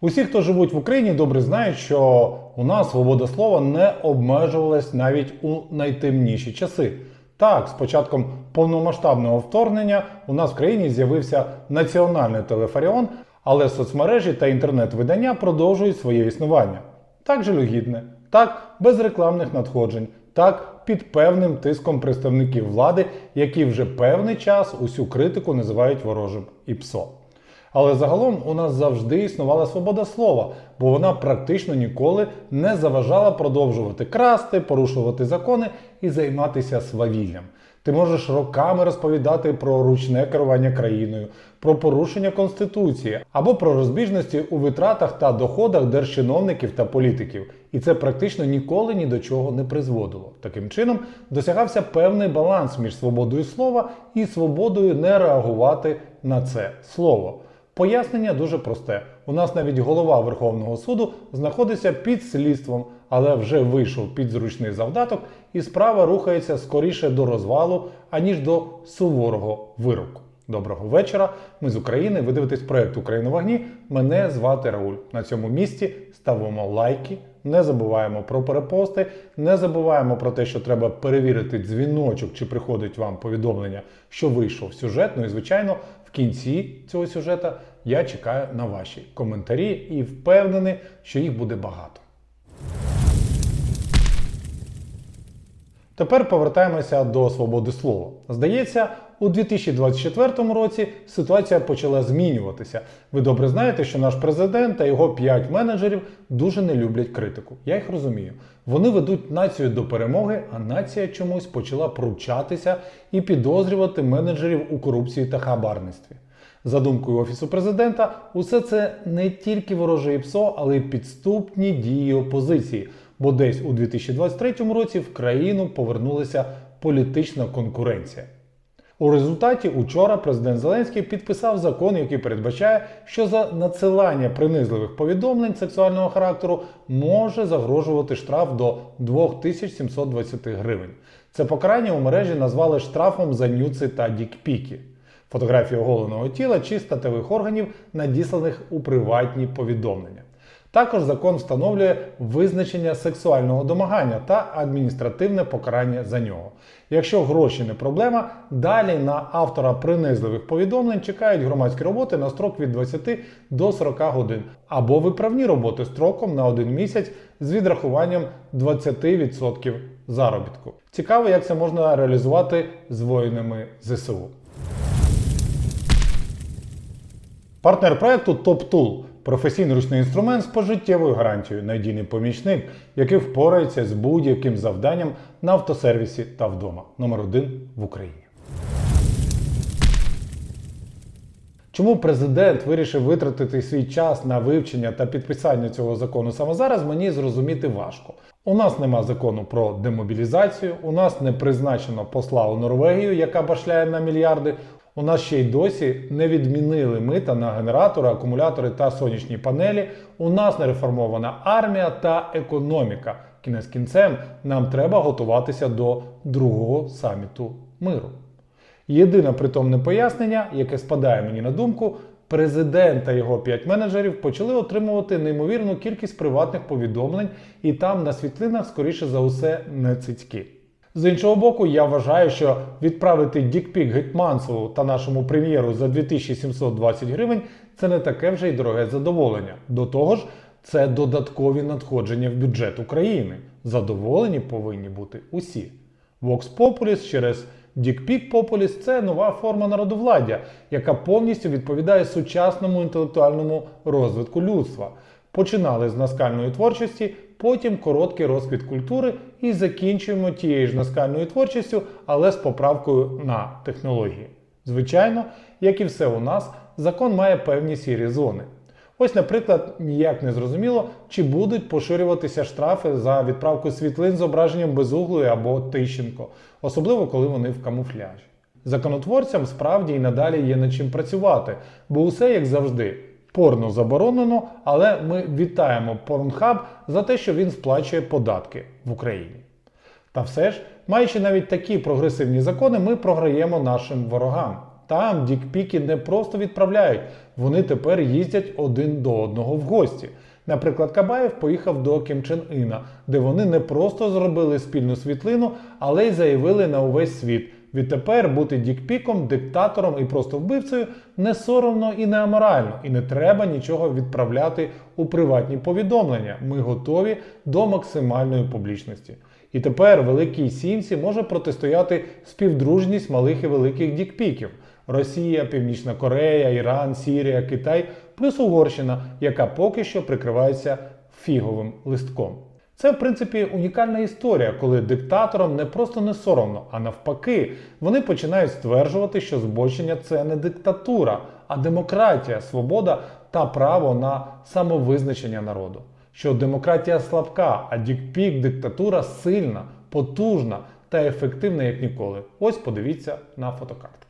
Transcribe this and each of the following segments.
Усі, хто живуть в Україні, добре знають, що у нас свобода слова не обмежувалась навіть у найтемніші часи. Так, з початком повномасштабного вторгнення у нас в країні з'явився національний телефаріон, але соцмережі та інтернет-видання продовжують своє існування. Так жалюгідне, так без рекламних надходжень, так під певним тиском представників влади, які вже певний час усю критику називають ворожим і ПСО. Але загалом у нас завжди існувала свобода слова, бо вона практично ніколи не заважала продовжувати красти, порушувати закони і займатися свавіллям. Ти можеш роками розповідати про ручне керування країною, про порушення конституції або про розбіжності у витратах та доходах держчиновників та політиків. І це практично ніколи ні до чого не призводило. Таким чином досягався певний баланс між свободою слова і свободою не реагувати на це слово. Пояснення дуже просте. У нас навіть голова Верховного суду знаходиться під слідством, але вже вийшов під зручний завдаток, і справа рухається скоріше до розвалу, аніж до суворого вироку. Доброго вечора. Ми з України. Ви дивитесь проект Україна вогні. Мене звати Рауль. На цьому місці ставимо лайки. Не забуваємо про перепости, не забуваємо про те, що треба перевірити дзвіночок, чи приходить вам повідомлення, що вийшов сюжет. Ну і звичайно, кінці цього сюжета я чекаю на ваші коментарі і впевнений, що їх буде багато. Тепер повертаємося до свободи слова. Здається, у 2024 році ситуація почала змінюватися. Ви добре знаєте, що наш президент та його п'ять менеджерів дуже не люблять критику. Я їх розумію. Вони ведуть націю до перемоги, а нація чомусь почала пручатися і підозрювати менеджерів у корупції та хабарництві. За думкою Офісу президента, усе це не тільки вороже ПСО, але й підступні дії опозиції. Бо десь у 2023 році в країну повернулася політична конкуренція. У результаті учора президент Зеленський підписав закон, який передбачає, що за надсилання принизливих повідомлень сексуального характеру може загрожувати штраф до 2720 гривень. Це покарання у мережі назвали штрафом за нюци та дікпіки. Фотографії оголеного тіла чи статевих органів, надісланих у приватні повідомлення. Також закон встановлює визначення сексуального домагання та адміністративне покарання за нього. Якщо гроші не проблема, далі на автора принизливих повідомлень чекають громадські роботи на строк від 20 до 40 годин або виправні роботи строком на один місяць з відрахуванням 20% заробітку. Цікаво, як це можна реалізувати з воїнами ЗСУ. Партнер проекту TopTool – професійний ручний інструмент з пожиттєвою гарантією, надійний помічник, який впорається з будь-яким завданням на автосервісі та вдома. Номер один в Україні. Чому президент вирішив витратити свій час на вивчення та підписання цього закону саме зараз, мені зрозуміти важко. У нас нема закону про демобілізацію, у нас не призначено посла у Норвегію, яка башляє на мільярди. У нас ще й досі не відмінили мита на генератори, акумулятори та сонячні панелі. У нас не реформована армія та економіка. Кінець кінцем нам треба готуватися до другого саміту миру. Єдине притомне пояснення, яке спадає мені на думку, президент та його п'ять менеджерів почали отримувати неймовірну кількість приватних повідомлень, і там на світлинах, скоріше за усе, не цицьки. З іншого боку, я вважаю, що відправити Дікпік Гетманцеву та нашому прем'єру за 2720 гривень це не таке вже й дороге задоволення. До того ж, це додаткові надходження в бюджет України. Задоволені повинні бути усі. Vox Populis через Дікпік Популіс це нова форма народовладдя, яка повністю відповідає сучасному інтелектуальному розвитку людства. Починали з наскальної творчості, потім короткий розквіт культури і закінчуємо тією ж наскальною творчістю, але з поправкою на технології. Звичайно, як і все у нас, закон має певні сірі зони. Ось, наприклад, ніяк не зрозуміло, чи будуть поширюватися штрафи за відправку світлин зображенням безуглої або Тищенко, особливо коли вони в камуфляжі. Законотворцям справді і надалі є над чим працювати, бо усе як завжди. Порно заборонено, але ми вітаємо Pornhub за те, що він сплачує податки в Україні. Та все ж, маючи навіть такі прогресивні закони, ми програємо нашим ворогам. Там дікпіки не просто відправляють, вони тепер їздять один до одного в гості. Наприклад, Кабаєв поїхав до Кім Чен Іна, де вони не просто зробили спільну світлину, але й заявили на увесь світ. Відтепер бути дікпіком, диктатором і просто вбивцею не соромно і не аморально, і не треба нічого відправляти у приватні повідомлення. Ми готові до максимальної публічності. І тепер великій сімці може протистояти співдружність малих і великих дікпіків. Росія, Північна Корея, Іран, Сірія, Китай, плюс Угорщина, яка поки що прикривається фіговим листком. Це, в принципі, унікальна історія, коли диктаторам не просто не соромно, а навпаки, вони починають стверджувати, що збочення це не диктатура, а демократія, свобода та право на самовизначення народу. Що демократія слабка, а дікпік диктатура сильна, потужна та ефективна як ніколи. Ось подивіться на фотокартки.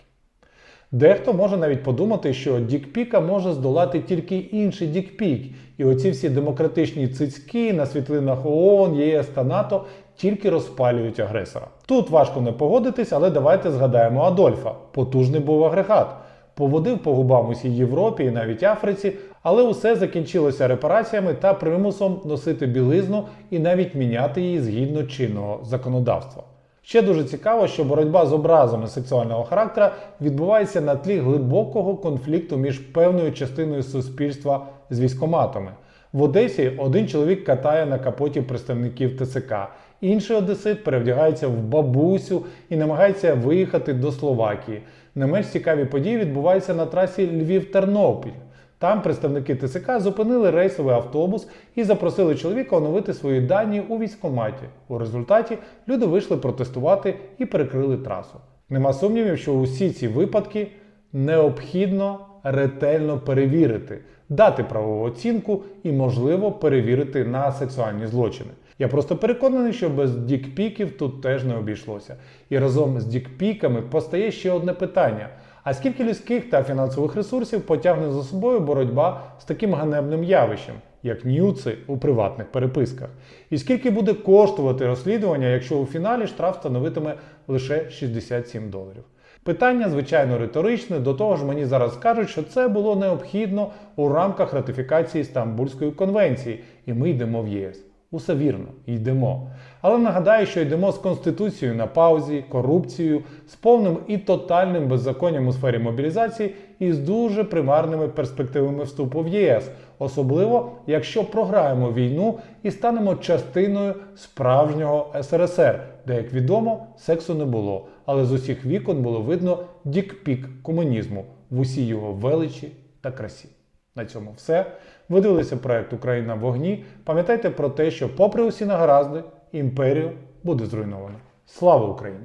Дехто може навіть подумати, що дікпіка може здолати тільки інший дікпік, і оці всі демократичні цицьки на світлинах ООН, ЄС та НАТО тільки розпалюють агресора. Тут важко не погодитись, але давайте згадаємо Адольфа. Потужний був агрегат. Поводив по губам усій Європі і навіть Африці, але усе закінчилося репараціями та примусом носити білизну і навіть міняти її згідно чинного законодавства. Ще дуже цікаво, що боротьба з образами сексуального характера відбувається на тлі глибокого конфлікту між певною частиною суспільства з військоматами. В Одесі один чоловік катає на капоті представників ТЦК, інший одесит перевдягається в бабусю і намагається виїхати до Словакії. Не менш цікаві події відбуваються на трасі Львів-Тернопіль. Там представники ТСК зупинили рейсовий автобус і запросили чоловіка оновити свої дані у військкоматі. У результаті люди вийшли протестувати і перекрили трасу. Нема сумнівів, що усі ці випадки необхідно ретельно перевірити, дати правову оцінку і, можливо, перевірити на сексуальні злочини. Я просто переконаний, що без дікпіків тут теж не обійшлося. І разом з дікпіками постає ще одне питання. А скільки людських та фінансових ресурсів потягне за собою боротьба з таким ганебним явищем, як нюци у приватних переписках? І скільки буде коштувати розслідування, якщо у фіналі штраф становитиме лише 67 доларів? Питання, звичайно, риторичне, до того ж мені зараз кажуть, що це було необхідно у рамках ратифікації Стамбульської конвенції, і ми йдемо в ЄС. Усе вірно, йдемо. Але нагадаю, що йдемо з конституцією на паузі, корупцією, з повним і тотальним беззаконням у сфері мобілізації і з дуже примарними перспективами вступу в ЄС, особливо якщо програємо війну і станемо частиною справжнього СРСР, де, як відомо, сексу не було, але з усіх вікон було видно дікпік комунізму в усій його величі та красі. На цьому все. Ви дивилися проект Україна в вогні. Пам'ятайте про те, що, попри усі нагаразди, імперію буде зруйновано. Слава Україні!